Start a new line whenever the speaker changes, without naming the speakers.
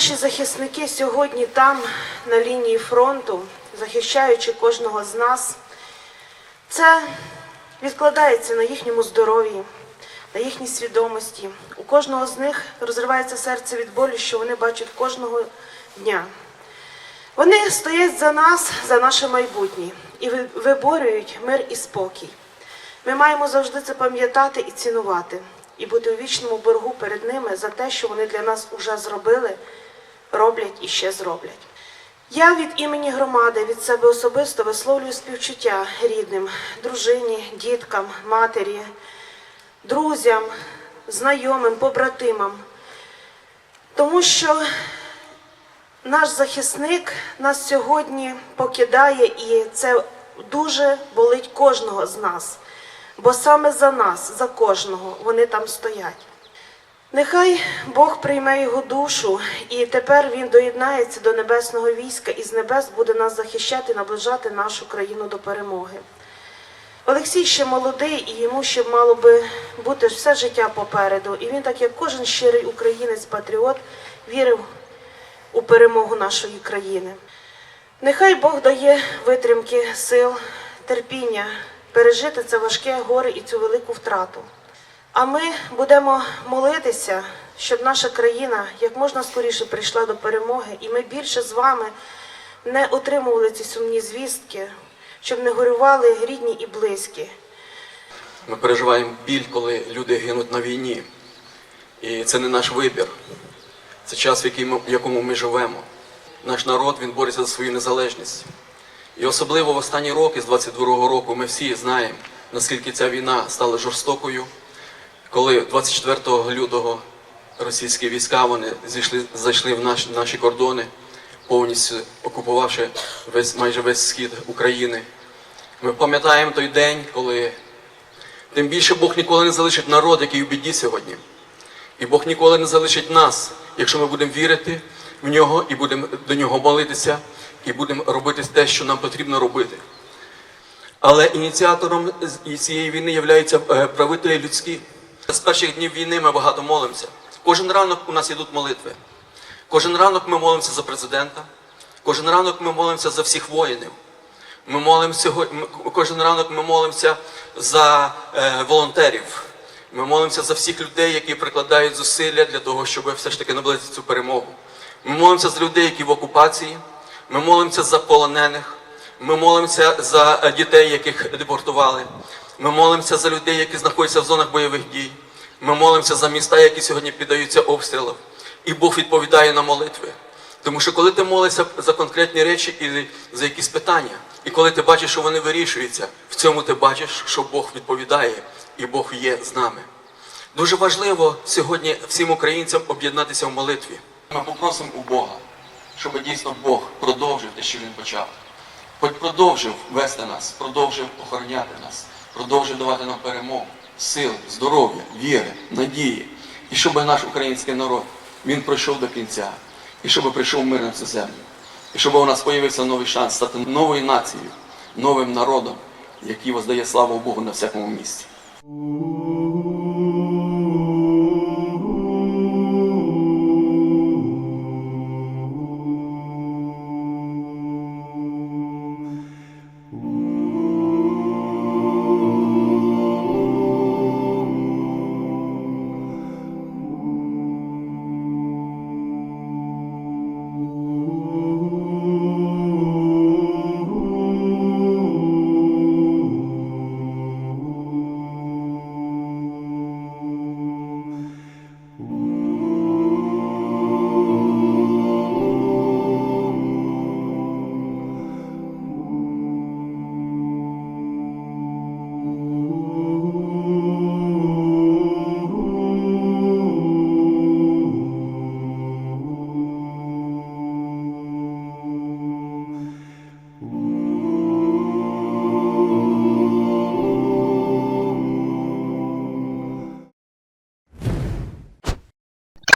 наші захисники сьогодні там, на лінії фронту, захищаючи кожного з нас, це відкладається на їхньому здоров'ї, на їхній свідомості. У кожного з них розривається серце від болю, що вони бачать кожного дня. Вони стоять за нас, за наше майбутнє і виборюють мир і спокій. Ми маємо завжди це пам'ятати і цінувати, і бути у вічному боргу перед ними за те, що вони для нас уже зробили, роблять і ще зроблять. Я від імені громади, від себе особисто висловлюю співчуття рідним, дружині, діткам, матері, друзям, знайомим, побратимам. Тому що наш захисник нас сьогодні покидає, і це дуже болить кожного з нас. Бо саме за нас, за кожного, вони там стоять. Нехай Бог прийме його душу, і тепер він доєднається до небесного війська і з небес буде нас захищати, наближати нашу країну до перемоги. Олексій ще молодий, і йому ще мало би бути все життя попереду. І він, так як кожен щирий українець, патріот, вірив у перемогу нашої країни. Нехай Бог дає витримки, сил, терпіння пережити це важке горе і цю велику втрату. А ми будемо молитися, щоб наша країна як можна скоріше прийшла до перемоги, і ми більше з вами не отримували ці сумні звістки, щоб не горювали рідні і близькі.
Ми переживаємо біль, коли люди гинуть на війні. І це не наш вибір. Це час, в якому ми живемо. Наш народ він бореться за свою незалежність. І особливо в останні роки, з 22-го року, ми всі знаємо, наскільки ця війна стала жорстокою, коли 24 лютого російські війська вони зійшли, зайшли в наш, наші кордони, повністю окупувавши весь, майже весь схід України. Ми пам'ятаємо той день, коли Тим більше Бог ніколи не залишить народ, який у біді сьогодні. І Бог ніколи не залишить нас, якщо ми будемо вірити в нього і будемо до нього молитися, і будемо робити те, що нам потрібно робити. Але ініціатором цієї війни являються е, правителі людські. З перших днів війни ми багато молимося. Кожен ранок у нас йдуть молитви. Кожен ранок ми молимося за президента, кожен ранок ми молимося за всіх воїнів. Ми молимося кожен ранок ми молимося за е, волонтерів. Ми молимося за всіх людей, які прикладають зусилля для того, щоб все ж таки наблизити цю перемогу. Ми молимося за людей, які в окупації. Ми молимося за полонених. Ми молимося за е, дітей, яких депортували. Ми молимося за людей, які знаходяться в зонах бойових дій. Ми молимося за міста, які сьогодні піддаються обстрілам. І Бог відповідає на молитви. Тому що коли ти молишся за конкретні речі і за якісь питання, і коли ти бачиш, що вони вирішуються, в цьому ти бачиш, що Бог відповідає і Бог є з нами. Дуже важливо сьогодні всім українцям об'єднатися в молитві. Ми попросимо у Бога, щоб дійсно Бог продовжив те, що він почав. Хоч продовжив вести нас, продовжив охороняти нас, продовжив давати нам перемогу, сил, здоров'я, віри, надії. І щоб наш український народ він пройшов до кінця, і щоб прийшов мир на цю землю, і щоб у нас з'явився новий шанс стати новою нацією, новим народом, який воздає славу Богу на всякому місці.